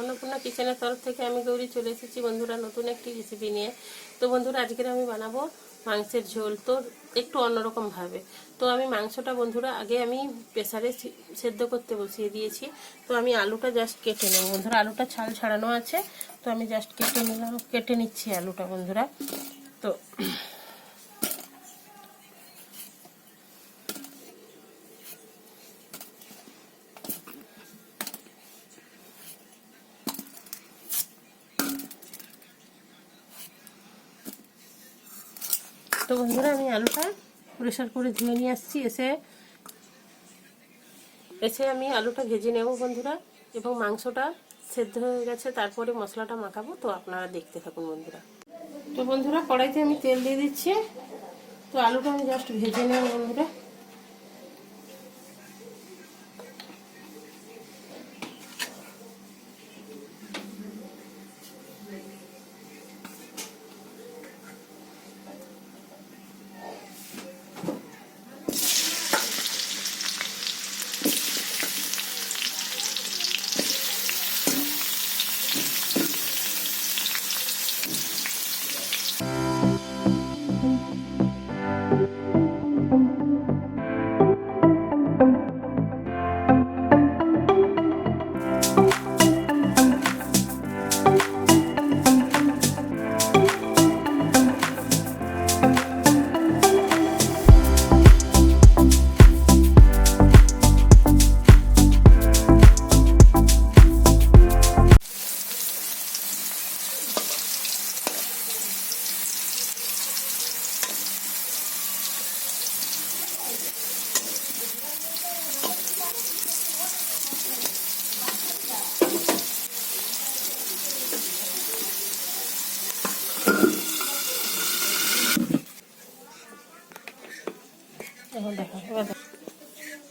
অন্নপূর্ণা কিচেনের তরফ থেকে আমি গৌরী চলে এসেছি। বন্ধুরা, নতুন একটি রেসিপি নিয়ে। তো বন্ধুরা, আজকের আমি বানাবো মাংসের ঝোল। তো একটু অন্যরকম ভাবে। তো আমি মাংসটা বন্ধুরা, আগে আমি প্রেসারে সেদ্ধ করতে বসিয়ে দিয়েছি। তো আমি আলুটা জাস্ট কেটে নেব। বন্ধুরা, আলুটা ছাল ছাড়ানো আছে। তো আমি জাস্ট কেটে নিলাম, কেটে নিচ্ছি আলুটা বন্ধুরা। তো তো বন্ধুরা আমি আলুটা প্রেশার করে ধুয়ে নিয়ে আসছি, এসে এসে আমি আলুটা ভেজে নেব বন্ধুরা এবং মাংসটা সেদ্ধ হয়ে গেছে, তারপরে মশলাটা মাখাবো, তো আপনারা দেখতে থাকুন বন্ধুরা। তো বন্ধুরা কড়াইতে আমি তেল দিয়ে দিচ্ছি, তো আলুটা আমি জাস্ট ভেজে নেব বন্ধুরা।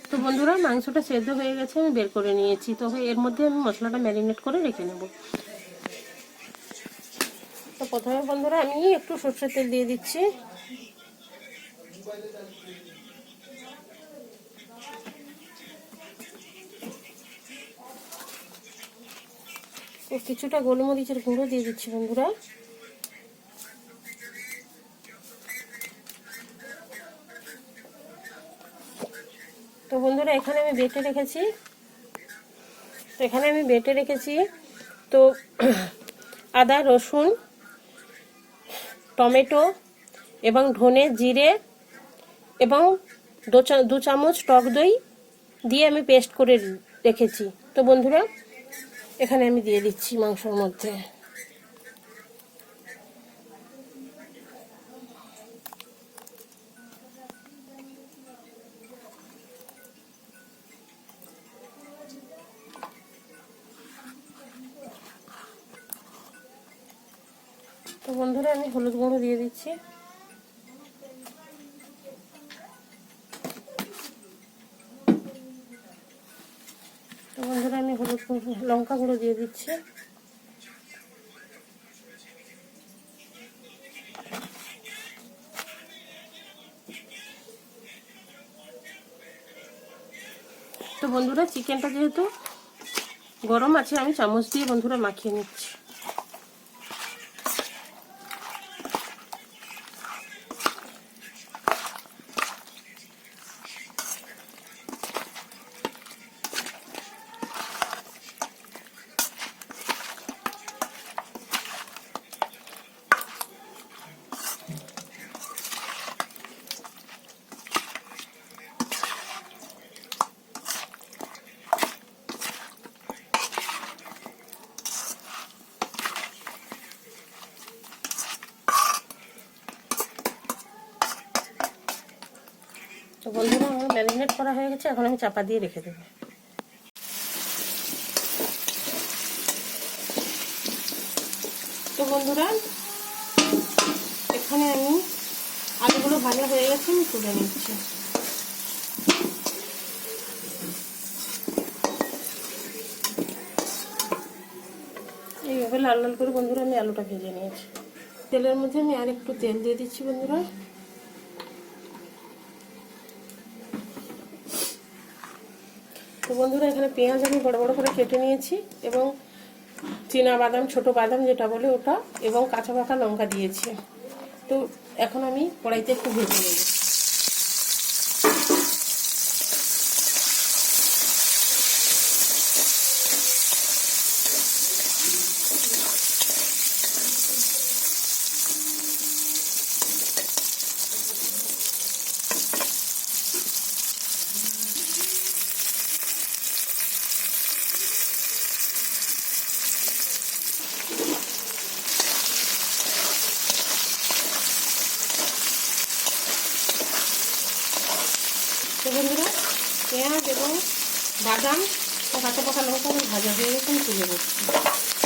তো বন্ধুরা, মাংসটা সেদ্ধ হয়ে গেছে, আমি বের করে নিয়েছি। তো এর মধ্যে আমি মশলাটা ম্যারিনেট করে রেখে নেব। তো প্রথমে বন্ধুরা, আমি একটু সর্ষের তেল দিয়ে দিচ্ছি। কিছুটা গোলমরিচের গুঁড়ো দিয়ে দিচ্ছি বন্ধুরা তো বন্ধুরা, এখানে আমি বেটে রেখেছি। তো এখানে আমি বেটে রেখেছি। তো আদা, রসুন, টমেটো এবং ধনে জিরে এবং দু চামচ টক দই দিয়ে আমি পেস্ট করে রেখেছি। তো বন্ধুরা, এখানে আমি দিয়ে দিচ্ছি মাংসর মধ্যে। তো বন্ধুরা, আমি হলুদ গুঁড়ো দিয়ে দিচ্ছি। তো বন্ধুরা, আমি হলুদ লঙ্কা গুঁড়ো দিয়ে দিচ্ছি। তো বন্ধুরা, চিকেনটা যেহেতু গরম আছে, আমি চামচ দিয়ে বন্ধুরা মাখিয়ে নিচ্ছি। বন্ধুরা আমার ম্যারিনেট করা হয়ে গেছে, এখন আমি চাপা দিয়ে রেখে দেবো। তো বন্ধুরা, এখানে আমি আলুগুলো ভাজা হয়ে গেছে, আমি তুলে নিচ্ছি। এইভাবে লাল লাল করে বন্ধুরা, আমি আলুটা ভেজে নিয়েছি। তেলের মধ্যে আমি আর একটু তেল দিয়ে দিচ্ছি বন্ধুরা। তো বন্ধুরা, এখানে পেঁয়াজ আমি বড় বড় করে কেটে নিয়েছি এবং চীনা বাদাম, ছোট বাদাম যেটা বলে ওটা এবং কাঁচা পাকা লঙ্কা দিয়েছি। তো এখন আমি কড়াইতে একটু ভেজে নেব তো বন্ধুরা পেঁয়াজ এবং বাদাম পকাতে কাঁচা পাকা লঙ্কা আমি ভাজা হয়ে গেছে তুলে বসছি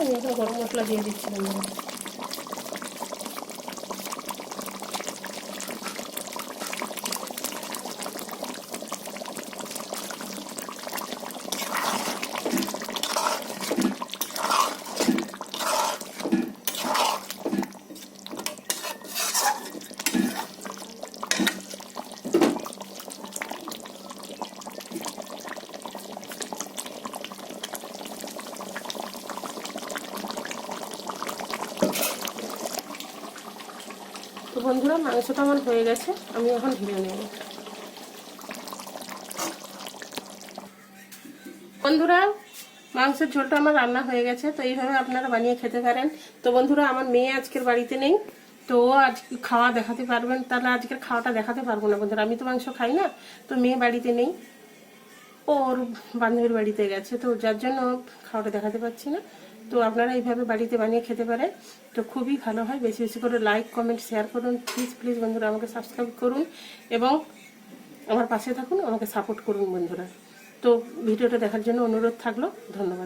আমি এখন গরম মশলা দিয়ে দিচ্ছি বন্ধুরা। বন্ধুরা মাংসটা আমার হয়ে গেছে, আমি এখন ঢেলে নেব। বন্ধুরা, মাংসের ঝোলটা আমার রান্না হয়ে গেছে, তো এইভাবে আপনারা বানিয়ে খেতে পারেন। তো বন্ধুরা, আমার মেয়ে আজকের বাড়িতে নেই, তো আজ খাওয়া দেখাতে পারবেন, তাহলে আজকের খাওয়াটা দেখাতে পারব না বন্ধুরা। আমি তো মাংস খাই না, তো মেয়ে বাড়িতে নেই, ওর বান্ধবীর বাড়িতে গেছে, তো যার জন্য খাওয়াটা দেখাতে পাচ্ছি না। তো আপনারা এইভাবে বাড়িতে বানিয়ে খেতে পারেন। তো খুবই ভালো হয়। বেশি বেশি করে লাইক কমেন্ট শেয়ার করুন। প্লিজ প্লিজ বন্ধুরা, আমাকে সাবস্ক্রাইব করুন এবং আমার পাশে থাকুন, আমাকে সাপোর্ট করুন বন্ধুরা। তো ভিডিওটা দেখার জন্য অনুরোধ থাকল। ধন্যবাদ।